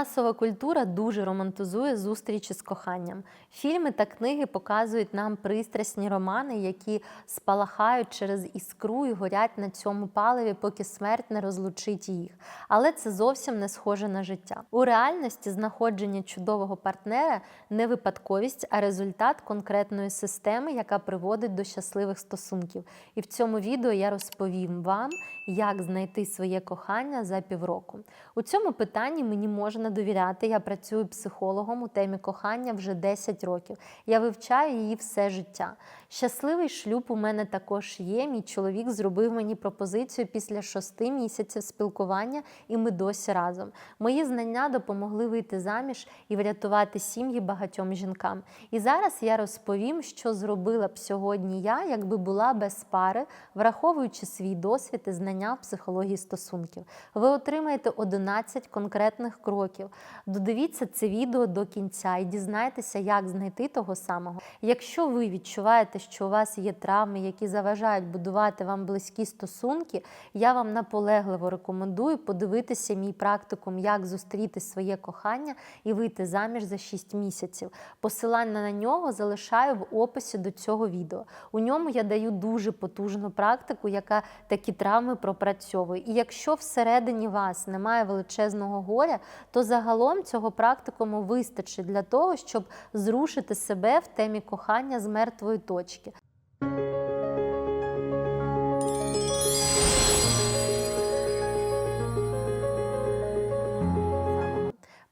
Масова культура дуже романтизує зустрічі з коханням. Фільми та книги показують нам пристрасні романи, які спалахають через іскру і горять на цьому паливі, поки смерть не розлучить їх. Але це зовсім не схоже на життя. У реальності знаходження чудового партнера не випадковість, а результат конкретної системи, яка приводить до щасливих стосунків. І в цьому відео я розповім вам, як знайти своє кохання за півроку. У цьому питанні мені можна довіряти. Я працюю психологом у темі кохання вже 10 років. Я вивчаю її все життя. Щасливий шлюб у мене також є. Мій чоловік зробив мені пропозицію після шести місяців спілкування, і ми досі разом. Мої знання допомогли вийти заміж і врятувати сім'ї багатьом жінкам. І зараз я розповім, що зробила б сьогодні я, якби була без пари, враховуючи свій досвід і знання в психології стосунків. Ви отримаєте 11 конкретних кроків. Додивіться це відео до кінця і дізнайтеся, як знайти того самого. Якщо ви відчуваєте, що у вас є травми, які заважають будувати вам близькі стосунки, я вам наполегливо рекомендую подивитися мій практикум, як зустріти своє кохання і вийти заміж за 6 місяців. Посилання на нього залишаю в описі до цього відео. У ньому я даю дуже потужну практику, яка такі травми пропрацьовує. І якщо всередині вас немає величезного горя, то загалом цього практикуму вистачить для того, щоб зрушити себе в темі кохання з мертвої точки.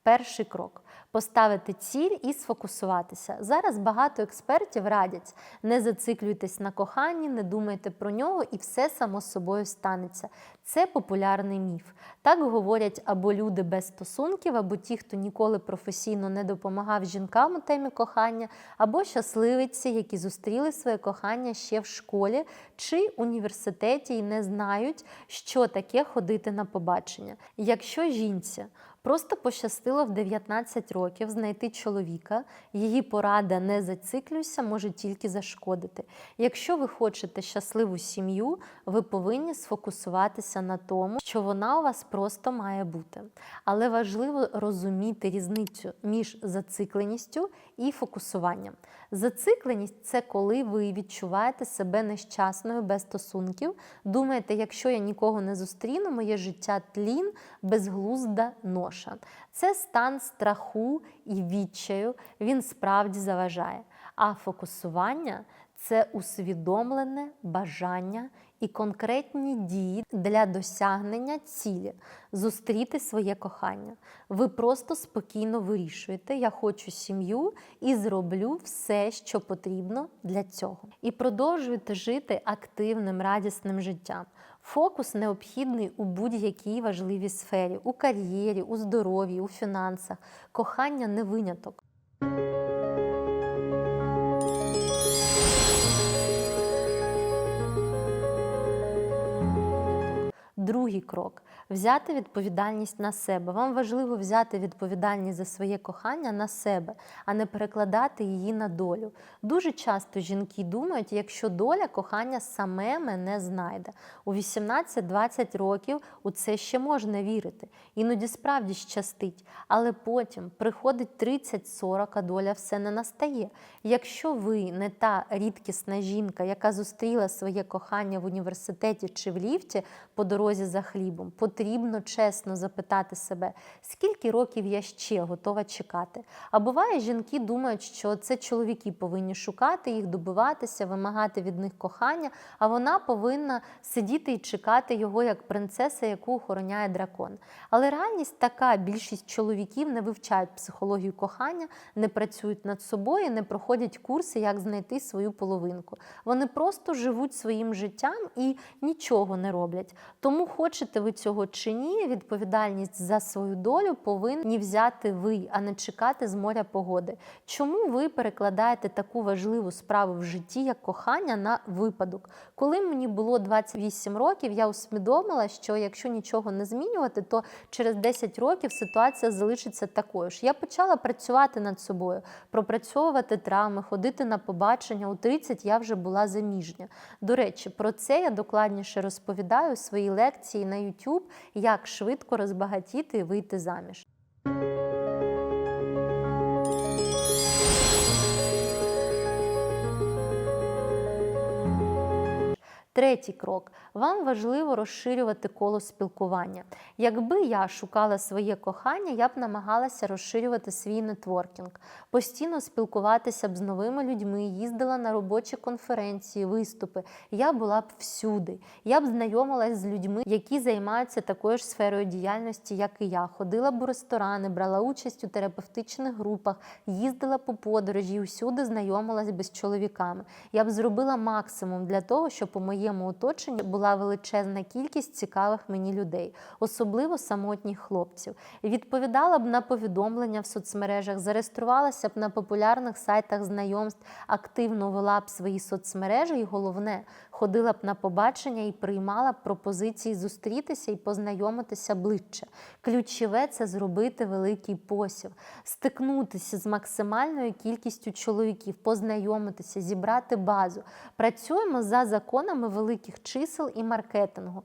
Перший крок поставити ціль і сфокусуватися. Зараз багато експертів радять: не зациклюйтесь на коханні, не думайте про нього, і все само собою станеться. Це популярний міф. Так говорять або люди без стосунків, або ті, хто ніколи професійно не допомагав жінкам у темі кохання, або щасливиці, які зустріли своє кохання ще в школі чи університеті і не знають, що таке ходити на побачення. Якщо жінці Просто пощастило в 19 років знайти чоловіка. Її порада не зациклюйся, може тільки зашкодити. Якщо ви хочете щасливу сім'ю, ви повинні сфокусуватися на тому, що вона у вас просто має бути. Але важливо розуміти різницю між зацикленістю і фокусуванням. Зацикленість це коли ви відчуваєте себе нещасною без стосунків. Думаєте, якщо я нікого не зустріну, моє життя тлін, безглузда ноша. Це стан страху і відчаю, він справді заважає. А фокусування це усвідомлене бажання і конкретні дії для досягнення цілі, зустріти своє кохання. Ви просто спокійно вирішуєте, я хочу сім'ю і зроблю все, що потрібно для цього. І продовжуєте жити активним, радісним життям. Фокус необхідний у будь-якій важливій сфері, у кар'єрі, у здоров'ї, у фінансах. Кохання не виняток. Другий крок взяти відповідальність на себе. Вам важливо взяти відповідальність за своє кохання на себе, а не перекладати її на долю. Дуже часто жінки думають, якщо доля кохання саме мене знайде. У 18-20 років у це ще можна вірити. Іноді справді щастить, але потім приходить 30-40, а доля все не настає. Якщо ви не та рідкісна жінка, яка зустріла своє кохання в університеті чи в ліфті по дорозі за хлібом, потрібно чесно запитати себе, скільки років я ще готова чекати. А буває, жінки думають, що це чоловіки повинні шукати їх, добиватися, вимагати від них кохання, а вона повинна сидіти і чекати його як принцеса, яку охороняє дракон. Але реальність така: більшість чоловіків не вивчають психологію кохання, не працюють над собою, не проходять курси, як знайти свою половинку. Вони просто живуть своїм життям і нічого не роблять. Тому, хочете ви цього чи ні, відповідальність за свою долю повинні взяти ви, а не чекати з моря погоди. Чому ви перекладаєте таку важливу справу в житті, як кохання, на випадок? Коли мені було 28 років, я усвідомила, що якщо нічого не змінювати, то через 10 років ситуація залишиться такою ж. Я почала працювати над собою, пропрацьовувати травми, ходити на побачення. У 30 я вже була заміжня. До речі, про це я докладніше розповідаю у своїй лекції на YouTube, як швидко розбагатіти і вийти заміж. Третій крок. Вам важливо розширювати коло спілкування. Якби я шукала своє кохання, я б намагалася розширювати свій нетворкінг, постійно спілкуватися б з новими людьми, їздила на робочі конференції, виступи. Я була б всюди. Я б знайомилась з людьми, які займаються такою ж сферою діяльності, як і я. Ходила б у ресторани, брала участь у терапевтичних групах, їздила по подорожі, усюди знайомилась би з чоловіками. Я б зробила максимум для того, щоб у моєму оточенні була величезна кількість цікавих мені людей, особливо самотніх хлопців. Відповідала б на повідомлення в соцмережах, зареєструвалася б на популярних сайтах знайомств, активно вела б свої соцмережі, і головне, ходила б на побачення і приймала б пропозиції зустрітися і познайомитися ближче. Ключове це зробити великий посів, стикнутися з максимальною кількістю чоловіків, познайомитися, зібрати базу. Працюємо за законами великих чисел і маркетингу.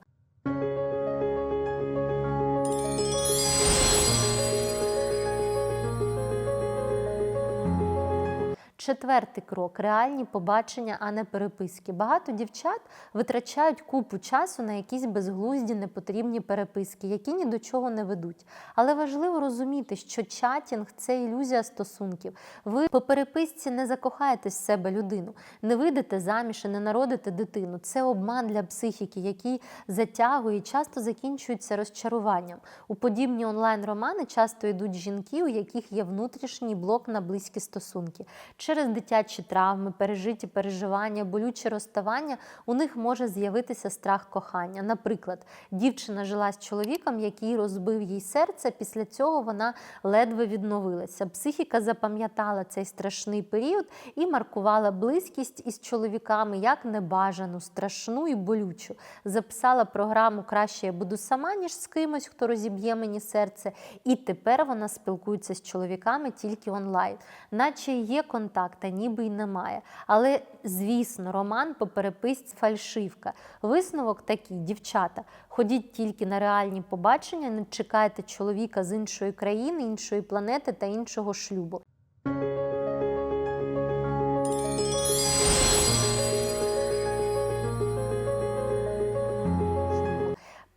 Четвертий крок реальні побачення, а не переписки. Багато дівчат витрачають купу часу на якісь безглузді, непотрібні переписки, які ні до чого не ведуть. Але важливо розуміти, що чатінг це ілюзія стосунків. Ви по переписці не закохаєте з себе людину, не вийдете заміж і не народите дитину. Це обман для психіки, який затягує і часто закінчується розчаруванням. У подібні онлайн-романи часто йдуть жінки, у яких є внутрішній блок на близькі стосунки. Через дитячі травми, пережиті переживання, болюче розставання у них може з'явитися страх кохання. Наприклад, дівчина жила з чоловіком, який розбив їй серце. Після цього вона ледве відновилася. Психіка запам'ятала цей страшний період і маркувала близькість із чоловіками як небажану, страшну і болючу. Записала програму Краще я буду сама, ніж з кимось, хто розіб'є мені серце. І тепер вона спілкується з чоловіками тільки онлайн, наче є контакт, а ніби й немає. Але, звісно, роман по переписці фальшивка. Висновок такий, дівчата, ходіть тільки на реальні побачення, не чекайте чоловіка з іншої країни, іншої планети та іншого шлюбу.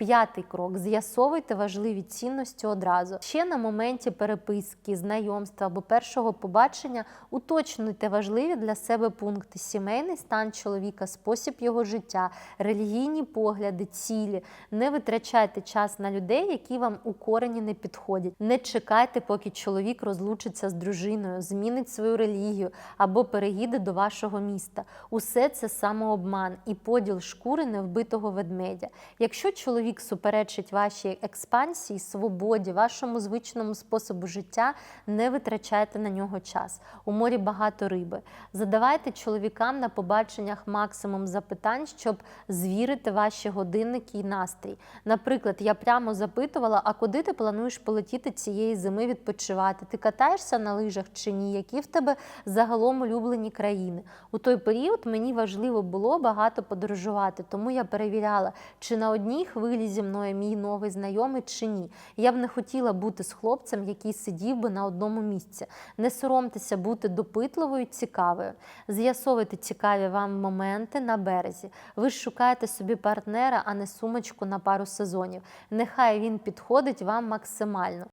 П'ятий крок з'ясовуйте важливі цінності одразу. Ще на моменті переписки, знайомства або першого побачення уточнюйте важливі для себе пункти: сімейний стан чоловіка, спосіб його життя, релігійні погляди, цілі. Не витрачайте час на людей, які вам у корені не підходять. Не чекайте, поки чоловік розлучиться з дружиною, змінить свою релігію або переїде до вашого міста. Усе це самообман і поділ шкури невбитого ведмедя. Якщо чоловік суперечить вашій експансії, свободі, вашому звичному способу життя, не витрачайте на нього час. У морі багато риби. Задавайте чоловікам на побаченнях максимум запитань, щоб звірити ваші годинники і настрій. Наприклад, я прямо запитувала, а куди ти плануєш полетіти цієї зими відпочивати? Ти катаєшся на лижах чи ні? Які в тебе загалом улюблені країни? У той період мені важливо було багато подорожувати, тому я перевіряла, чи на одній хвилі зі мною мій новий знайомий чи ні. Я б не хотіла бути з хлопцем, який сидів би на одному місці. Не соромтеся бути допитливою, цікавою. З'ясовуйте цікаві вам моменти на березі. Ви ж шукаєте собі партнера, а не сумочку на пару сезонів. Нехай він підходить вам максимально.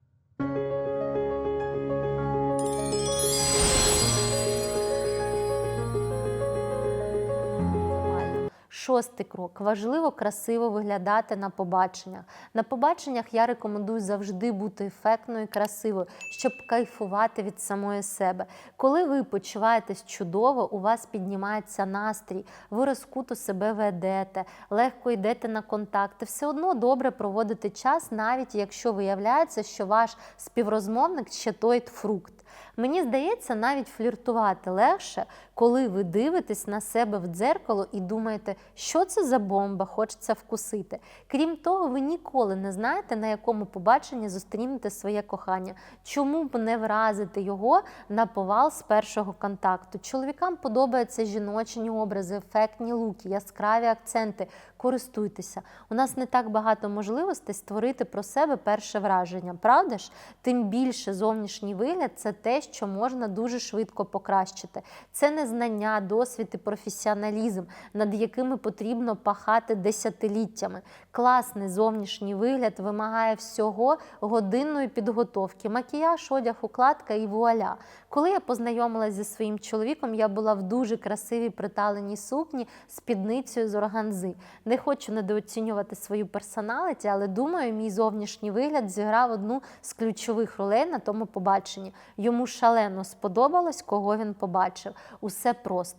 Шостий крок. Важливо красиво виглядати на побаченнях. На побаченнях я рекомендую завжди бути ефектною і красивою, щоб кайфувати від самої себе. Коли ви почуваєтесь чудово, у вас піднімається настрій, ви розкуто себе ведете, легко йдете на контакти. Все одно добре проводити час, навіть якщо виявляється, що ваш співрозмовник ще той фрукт. Мені здається, навіть фліртувати легше, коли ви дивитесь на себе в дзеркало і думаєте, що це за бомба, хочеться вкусити. Крім того, ви ніколи не знаєте, на якому побаченні зустрінете своє кохання. Чому б не вразити його на повал з першого контакту? Чоловікам подобаються жіночні образи, ефектні луки, яскраві акценти. Користуйтеся. У нас не так багато можливостей створити про себе перше враження, правда ж? Тим більше зовнішній вигляд це те, що можна дуже швидко покращити. Це не знання, досвід і професіоналізм, над якими потрібно пахати десятиліттями. Класний зовнішній вигляд вимагає всього годинної підготовки, макіяж, одяг, укладка і вуаля. Коли я познайомилася зі своїм чоловіком, я була в дуже красивій приталеній сукні спідницею з органзи. Не хочу недооцінювати свою персоналіті, але думаю, мій зовнішній вигляд зіграв одну з ключових ролей на тому побаченні. Йому шалено сподобалось, кого він побачив. Усе просто.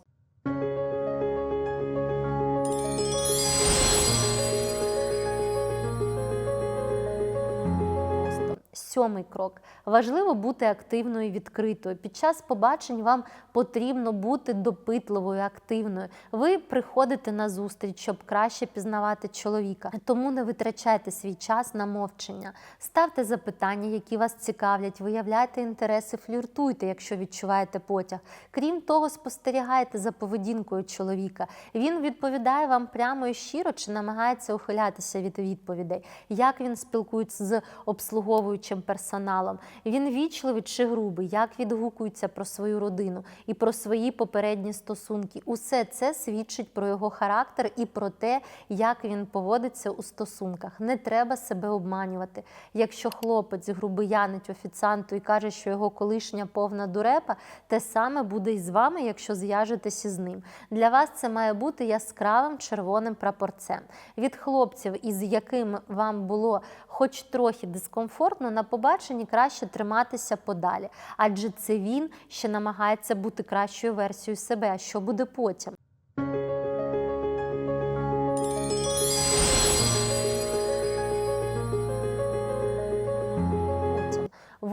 Сьомий крок. Важливо бути активною і відкритою. Під час побачень вам потрібно бути допитливою, активною. Ви приходите на зустріч, щоб краще пізнавати чоловіка. Тому не витрачайте свій час на мовчення. Ставте запитання, які вас цікавлять, виявляйте інтереси, фліртуйте, якщо відчуваєте потяг. Крім того, спостерігайте за поведінкою чоловіка. Він відповідає вам прямо і щиро чи намагається ухилятися від відповідей, як він спілкується з обслуговуючим персоналом. Він вічливий чи грубий, як відгукується про свою родину і про свої попередні стосунки. Усе це свідчить про його характер і про те, як він поводиться у стосунках. Не треба себе обманювати. Якщо хлопець грубиянить офіціанту і каже, що його колишня повна дурепа, те саме буде і з вами, якщо зв'яжетесь із ним. Для вас це має бути яскравим червоним прапорцем. Від хлопців, із якими вам було хоч трохи дискомфортно, на побаченні краще триматися подалі, адже це він ще намагається бути кращою версією себе. Що буде потім?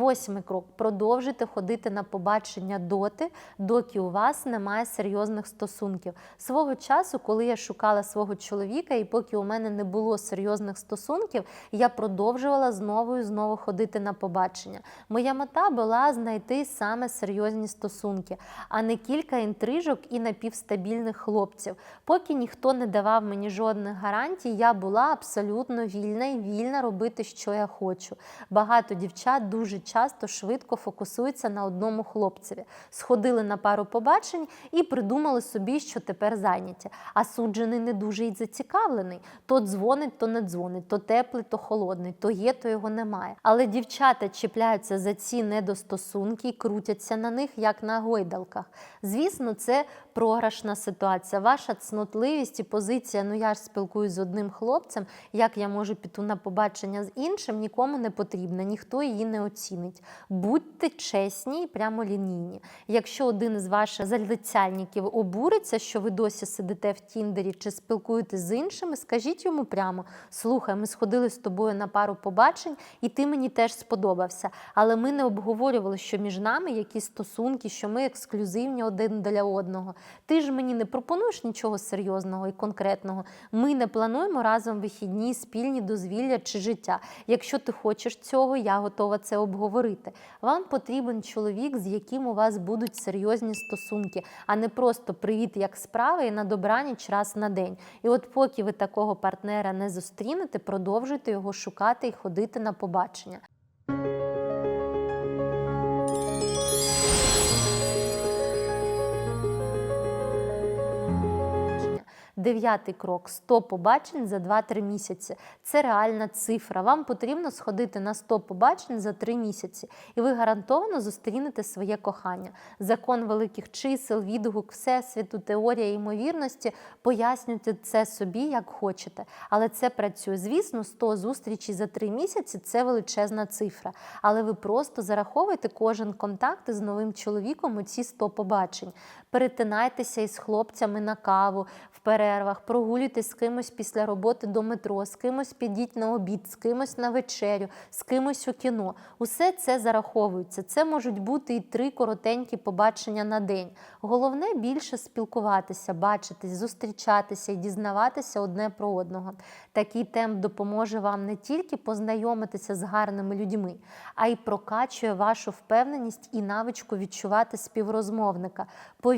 Восьмий крок продовжуйте ходити на побачення доти, доки у вас немає серйозних стосунків. Свого часу, коли я шукала свого чоловіка, і поки у мене не було серйозних стосунків, я продовжувала знову і знову ходити на побачення. Моя мета була знайти саме серйозні стосунки, а не кілька інтрижок і напівстабільних хлопців. Поки ніхто не давав мені жодних гарантій, я була абсолютно вільна і вільна робити, що я хочу. Багато дівчат дуже часто швидко фокусуються на одному хлопцеві. Сходили на пару побачень і придумали собі, що тепер зайняті. А суджений не дуже й зацікавлений. То дзвонить, то не дзвонить, то теплий, то холодний, то є, то його немає. Але дівчата чіпляються за ці недостосунки і крутяться на них, як на гойдалках. Звісно, це програшна ситуація. Ваша цнотливість і позиція, ну я ж спілкуюсь з одним хлопцем, як я можу піти на побачення з іншим, нікому не потрібна, ніхто її не оцінить. Будьте чесні і прямолінійні. Якщо один із ваших залицяльників обуриться, що ви досі сидите в Тіндері чи спілкуєтесь з іншими, скажіть йому прямо: слухай, ми сходили з тобою на пару побачень, і ти мені теж сподобався. Але ми не обговорювали, що між нами якісь стосунки, що ми ексклюзивні один для одного. Ти ж мені не пропонуєш нічого серйозного і конкретного. Ми не плануємо разом вихідні, спільні дозвілля чи життя. Якщо ти хочеш цього, я готова це обговорити. Вам потрібен чоловік, з яким у вас будуть серйозні стосунки, а не просто привіт, як справи і на добраніч раз на день. І от поки ви такого партнера не зустрінете, продовжуйте його шукати і ходити на побачення. Дев'ятий крок 100 побачень за 2-3 місяці. Це реальна цифра. Вам потрібно сходити на 100 побачень за 3 місяці, і ви гарантовано зустрінете своє кохання. Закон великих чисел, відгук, всесвіту, теорія ймовірності. Пояснюйте це собі, як хочете. Але це працює. Звісно, 100 зустрічей за 3 місяці це величезна цифра. Але ви просто зараховуйте кожен контакт із новим чоловіком у ці 100 побачень. Перетинайтеся із хлопцями на каву в перервах, прогулюйтесь з кимось після роботи до метро, з кимось підіть на обід, з кимось на вечерю, з кимось у кіно. Усе це зараховується. Це можуть бути і три коротенькі побачення на день. Головне більше спілкуватися, бачитись, зустрічатися і дізнаватися одне про одного. Такий темп допоможе вам не тільки познайомитися з гарними людьми, а й прокачує вашу впевненість і навичку відчувати співрозмовника.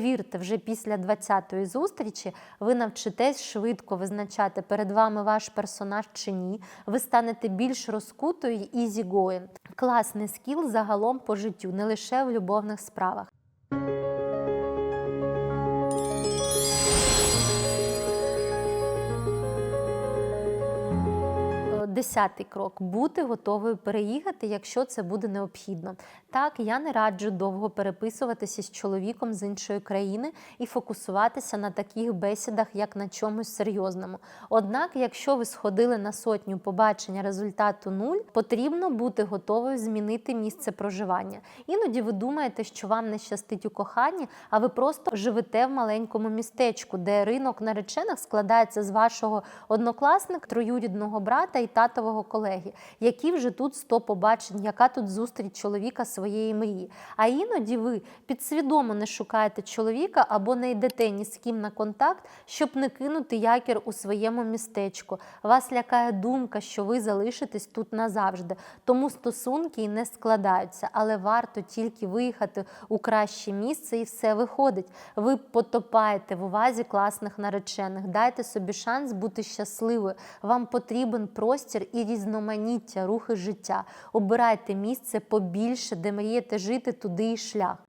Повірте, вже після 20-ї зустрічі ви навчитесь швидко визначати перед вами ваш персонаж чи ні. Ви станете більш розкутою і easy-going. Класний скіл загалом по життю, не лише в любовних справах. Десятий крок бути готовою переїхати, якщо це буде необхідно. Так, я не раджу довго переписуватися з чоловіком з іншої країни і фокусуватися на таких бесідах, як на чомусь серйозному. Однак, якщо ви сходили на сотню побачення результату нуль, потрібно бути готовою змінити місце проживання. Іноді ви думаєте, що вам не щастить у коханні, а ви просто живете в маленькому містечку, де ринок наречених складається з вашого однокласника, троюрідного брата і татового колеги, які вже тут 100 побачень, яка тут зустріч чоловіка своєї мрії. А іноді ви підсвідомо не шукаєте чоловіка або не йдете ні з ким на контакт, щоб не кинути якір у своєму містечку. Вас лякає думка, що ви залишитесь тут назавжди. Тому стосунки і не складаються, але варто тільки виїхати у краще місце, і все виходить. Ви потопаєте в увазі класних наречених. Дайте собі шанс бути щасливою. Вам потрібен простір і різноманіття, рухи життя. Обирайте місце побільше, де мрієте жити, туди і шлях.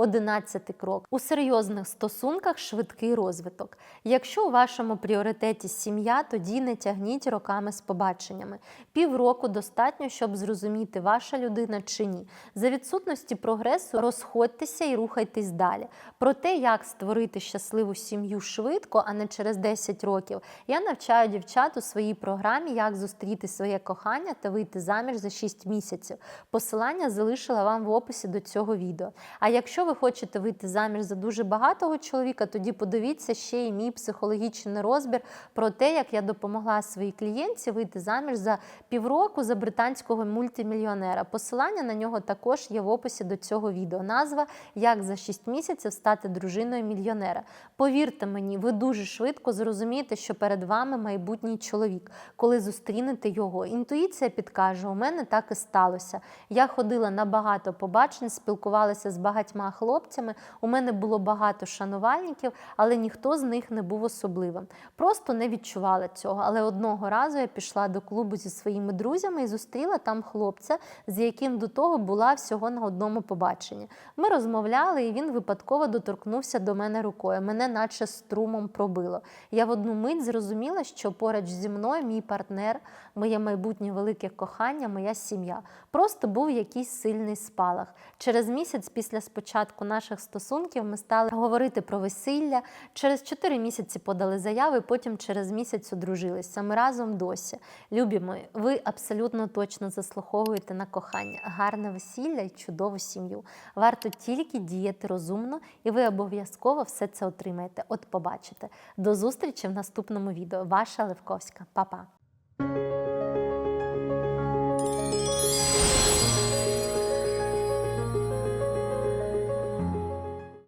Одинадцятий крок у серйозних стосунках швидкий розвиток. Якщо у вашому пріоритеті сім'я, тоді не тягніть роками з побаченнями. Півроку достатньо, щоб зрозуміти, ваша людина чи ні. За відсутності прогресу розходьтеся і рухайтесь далі. Про те, як створити щасливу сім'ю швидко, а не через 10 років, я навчаю дівчат у своїй програмі, як зустріти своє кохання та вийти заміж за 6 місяців. Посилання залишила вам в описі до цього відео. А якщо ви хочете вийти заміж за дуже багатого чоловіка, тоді подивіться ще і мій психологічний розбір про те, як я допомогла своїй клієнтці вийти заміж за півроку за британського мультимільйонера. Посилання на нього також є в описі до цього відео. Назва Як за 6 місяців стати дружиною мільйонера. Повірте мені, ви дуже швидко зрозумієте, що перед вами майбутній чоловік, коли зустрінете його. Інтуїція підкаже, у мене так і сталося. Я ходила на багато побачень, спілкувалася з багатьма хлопцями. У мене було багато шанувальників, але ніхто з них не був особливим. Просто не відчувала цього. Але одного разу я пішла до клубу зі своїми друзями і зустріла там хлопця, з яким до того була всього на одному побаченні. Ми розмовляли, і він випадково доторкнувся до мене рукою. Мене, наче струмом пробило. Я в одну мить зрозуміла, що поруч зі мною мій партнер, моє майбутнє велике кохання, моя сім'я. Просто був якийсь сильний спалах. Через місяць після спочатку наших стосунків ми стали говорити про весілля. Через 4 місяці подали заяви, потім через місяць одружилися. Ми разом досі. Любі ви абсолютно точно заслуховуєте на кохання, гарне весілля і чудову сім'ю. Варто тільки діяти розумно, і ви обов'язково все це отримаєте. От побачите. До зустрічі в наступному відео. Ваша Левковська. Па-па!